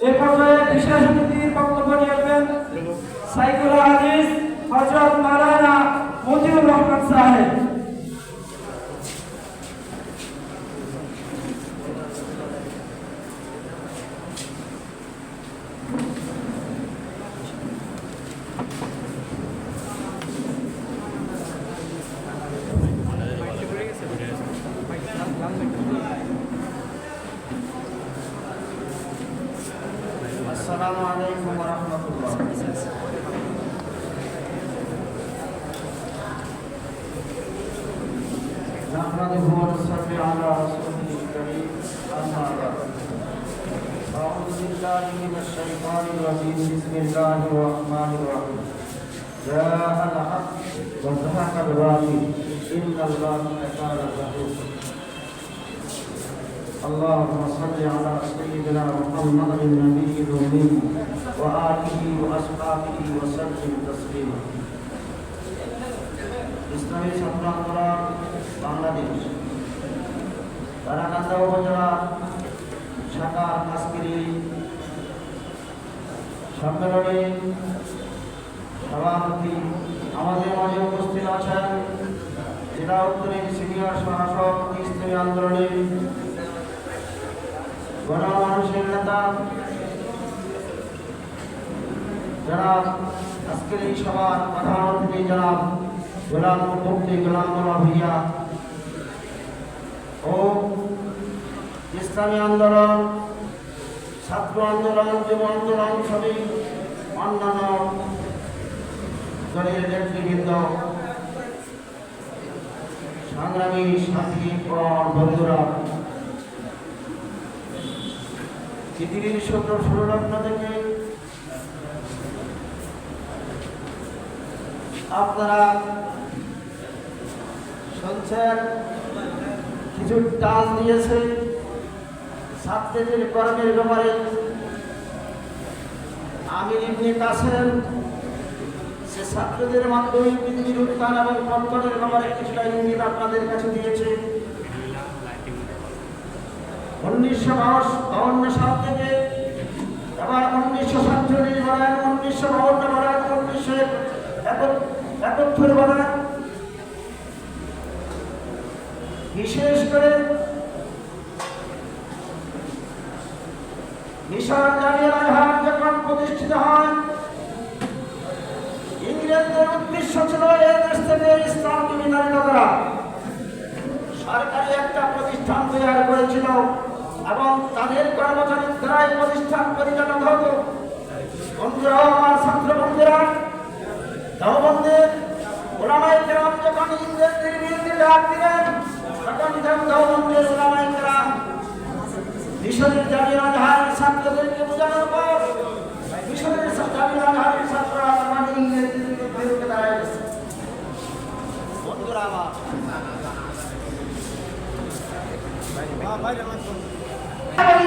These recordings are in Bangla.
এ পর্যায়ে বিশেষ অতিথির বক্তব্য নিয়েছেন সাইকুল হাদিস হজরত মারানা মজিবুর রহমান সাহেব। السلام علیکم ورحمۃ اللہ نحمده ونصلي على رسوله الكريم أما بعد۔ أعوذ بالله من الشيطان الرجيم بسم الله الرحمن الرحيم جاء الحق وزهق الباطل إن الله كان غفورا اللهم صل على سيدنا محمد النبي الأمي وآله وأصحابه وسلم تسليما ইসলামী ছাত্র আন্দোলন বাংলাদেশ তারাকান্দা উপজেলা শাখার আজকের এই সম্মেলনে সভাপতি আমাদের মাঝে উপস্থিত আছেন জেলা উত্তরের সিনিয়র সহসভাপতি ইসলামী আন্দোলনের গণমানুষের নেতা, যারা আজকের এই সভার প্রধান জনাব গোলাম মুক্তি গোলাম মোল্লা ভূঁইয়া ও ইসলামী আন্দোলন, ছাত্র আন্দোলন, যুব আন্দোলন সবই অন্যান্য দলের নেতৃবৃন্দ, সংগ্রামী সাথী বন্ধুরা। পৃথিবীর সূত্র ষোলগ্ন থেকে আপনারা শুনছেন, কিছু টান দিয়েছে ছাত্রীদের কর্মের ব্যাপারে। আমি ইবনে কাসেম, সে ছাত্রদের মাধ্যমে পৃথিবীর উত্থান এবং পত্তনের ব্যাপারে কিছুটা ইঙ্গিত আপনাদের কাছে দিয়েছে। উনিশশো বাউন্ন সাল থেকে আবার উনিশশো সাতচল্লিশ বলেন, উনিশশো বাউন্ন বলেন, উনিশশো একাত্তর বলেন। বিশেষ করে মিশন জামিয়া রাজহাট যখন প্রতিষ্ঠিত হয়, ইংরেজদের উদ্দেশ্য ছিল এই দেশ থেকে ইসলামকে বিতাড়িত করা। সরকারি একটা প্রতিষ্ঠান তৈরি করেছিল। এবং তাদের কর্মচারী দ্বারাই প্রতিষ্ঠান পরিচালিত হতো বন্ধুরা, আমার ছাত্র বন্ধুরা, দেওবন্দের ওলামাই কেরাম যখন ইংরেজদের বিরুদ্ধে ডাক দিলেন, তখন দেওবন্দের ওলামাই কেরাম মিশরের জামিয়া রাজহারের ছাত্রদেরকে বোঝানোর পর মিশরের ছাত্ররা মানে ইংরেজদের বিরুদ্ধে দাঁড়ায় গেছে। বন্ধুরা, আমার ইনশাল্লাহ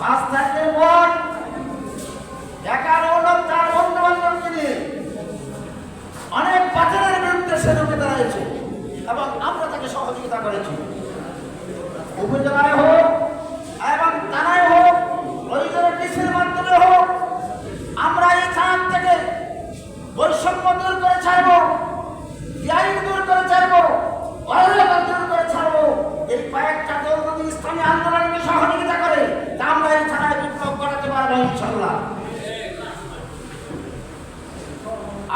পাঁচ তারিখের পর এগারো লোক তার বন্ধু বান্ধবকে নিয়ে অনেক পাচারের বিরুদ্ধে সে রুখে দাঁড়িয়েছে এবং আমরা তাকে সহযোগিতা করেছি উপজেলায় হোক এবং থানায় হোক প্রয়োজনের ডিসির মাধ্যমে হোক আমরা এই ছাদ থেকে বৈষম্য দূর করে ছাড়ব আইন দূর করে ছাড়ব অরাজকতা দূর করে ছাড়ব এই কয়েকটা দল যদি ইসলামী আন্দোলনকে সহযোগিতা করে তা আমরা বিপ্লব করাতে ইনশাল্লাহ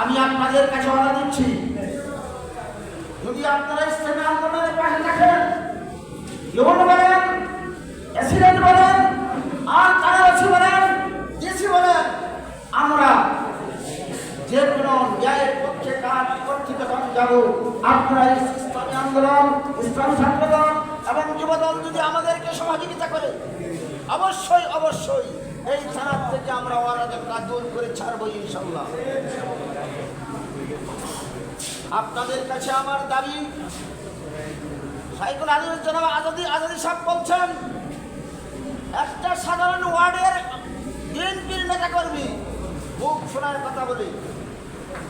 আমি আপনাদের কাছে ওয়াদা দিচ্ছি, যদি আপনারা ইসলামী আন্দোলনের পাশে থাকেন ইউন বলেন অ্যাসিডেন্ট বলেন, আর কারাবাসী বলেন, ডিসি বলেন, আমরা যে কোনো ন্যায়ের পক্ষে কাজ করতে যখন যাব আপনারা ইসলামী আন্দোলন ইসলামী ছাত্রদল এবং যুবদল যদি আমাদেরকে সহযোগিতা করে, অবশ্যই অবশ্যই এই থানার থেকে আমরা অরাজকতা দূর করে ছাড়বো ইনশাল্লাহ আপনাদের কাছে আমার দাবি, সাইকুল আলিমের জনাব আজাদি আজাদি সাহেব বলছেন, একটা সাধারণ ওয়ার্ডের বিএনপির নেতা কর্মী মুখ শোনার কথা বলি,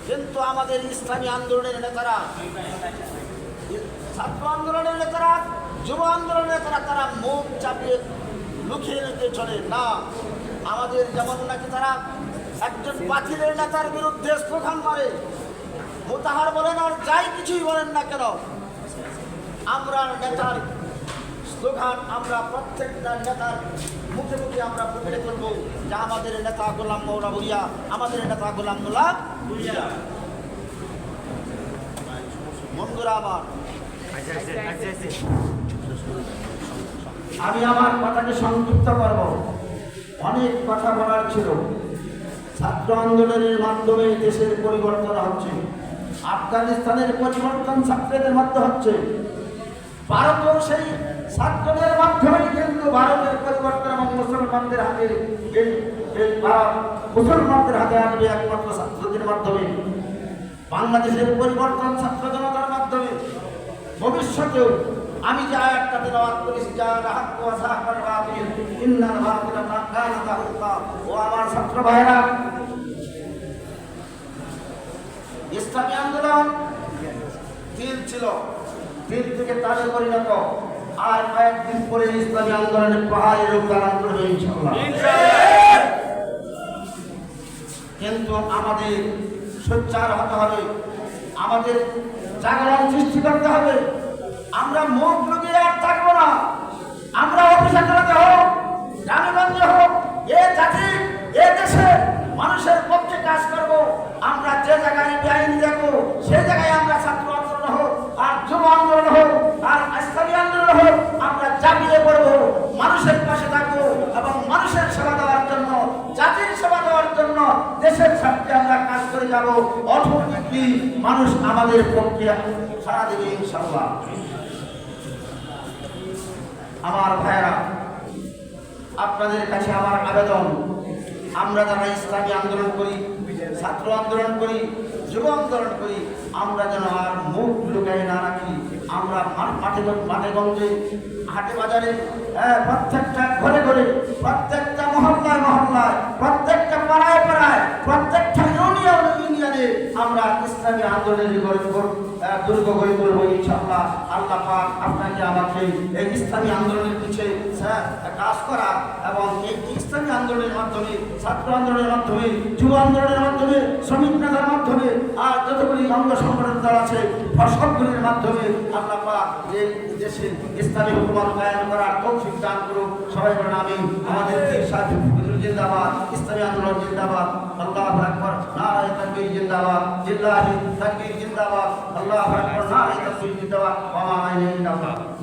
কিন্তু আমাদের ইসলামী আন্দোলনের নেতারা, ছাত্র আন্দোলনের নেতারা যুব আন্দোলনে তারা তারা মুখ চাপিয়ে লুকিয়ে লুকিয়ে চলে। না, আমাদের যেমন নাকি তারা একজন বাতিলের নেতার বিরুদ্ধে স্লোগান মারে, মোতাহার বলেন আর যাই কিছুই বলেন না কেন, আমরা নেতার স্লোগান, আমরা প্রত্যেকটা নেতার মুখে মুখে আমরা প্রকটে করব যে আমাদের নেতা গোলাম মৌলা ভুইয়া, আমাদের নেতা গোলাম মোলা ভুইয়া। বন্ধুরা আমার আমি আমার কথাকে সংযুক্ত করব। অনেক কথা বলার ছিল। ছাত্র আন্দোলনের মাধ্যমে দেশের পরিবর্তন হচ্ছে। আফগানিস্তানের পরিবর্তন ছাত্রদের মধ্যে হচ্ছে। ভারতও সেই ছাত্রদের মাধ্যমেই কিন্তু ভারতের পরিবর্তন এবং মুসলমানদের হাতে এই এই মুসলমানদের হাতে আসবে একমাত্র ছাত্রদের মাধ্যমে। বাংলাদেশের পরিবর্তন ছাত্র জনতার মাধ্যমে। ভবিষ্যতেও আমি যে আয়াতটা তেলাওয়াত করেছি, যা রাহাত ওয়া সাহাকার বাতিল ইন্নাল বাতিলা কানা তাহুকা। ও আমার ছাত্র ভাইরা ইসলামী আন্দোলন তিল ছিল তিল থেকে তালে পরিণত। আর কয়েকদিন পরে ইসলামী আন্দোলনের পাহাড়ের রূপ ধারণ করবে ইনশাআল্লাহ। কিন্তু আমাদের সোচ্চার হতে হবে, আমাদের জাগরণ সৃষ্টি করতে হবে। আমরা মুখ লুকিয়ে আর থাকব না। আমরা অফিস হোক গ্রামেগঞ্জে হোক, এ জাতি, এ দেশে মানুষের পক্ষে কাজ করব। আমরা যে জায়গায় বেআইনি দেখব সে জায়গায় আমরা ছাত্র আন্দোলন হোক, আর যুব আন্দোলন হোক, আর স্থানীয় আন্দোলন হোক, আমরা জাপিয়ে পড়ব, মানুষের পাশে থাকব এবং মানুষের সেবা দেওয়ার জন্য, জাতির সেবা দেওয়ার জন্য দেশের স্বার্থে আমরা কাজ করে যাব। অটোমেটিকলি মানুষ আমাদের পক্ষে সারা দেবে ইনশাল্লাহ আমার ভাইয়েরা আপনাদের কাছে আমার আবেদন। আমরা যারা ইসলামী আন্দোলন করি ছাত্র আন্দোলন করি যুব আন্দোলন করি আমরা যেন আর মুখ লুকাই না রাখি। আমরা মাঠে মাঠে গঞ্জে হাটে বাজারে হ্যাঁ, প্রত্যেকটা ঘরে ঘরে প্রত্যেকটা মহল্লায় মহল্লায় প্রত্যেকটা পাড়ায় পাড়ায় প্রত্যেকটা ইউনিয়ন ইউনিয়নে আমরা ইসলামী আন্দোলনের দুর্গ গড়ে তুলবো, ইনশাআল্লাহ। আল্লাহ পাক আপনাকে আমাকে এই ইসলামী আন্দোলনের পিছিয়ে কাজ করা এবং এই ইসলামী আন্দোলনের মাধ্যমে, ছাত্র আন্দোলনের মাধ্যমে, যুব আন্দোলনের মাধ্যমে, শ্রমিক নেতার মাধ্যমে, আর যতগুলি অঙ্গ সংগঠন দল আছে সবগুলির মাধ্যমে আল্লাহ পাক এই দেশে ইসলামী হুকুমত কায়েম করার তৌফিক দান করুন সবাই আমি আমাদের সাহেব জিন্দাবাদ, ইসলামী আন্দোলন জিন্দাবাদ। আল্লাহ আকবর। নারায় তাকবীর জিন্দাবাদ, জিল্লাহি তাকবীর জিন্দাবাদ, আল্লাহ আকবর নারায় তাকবীর জিন্দাবাদ, ওয়া মা ইলাহা ইল্লাল্লাহ।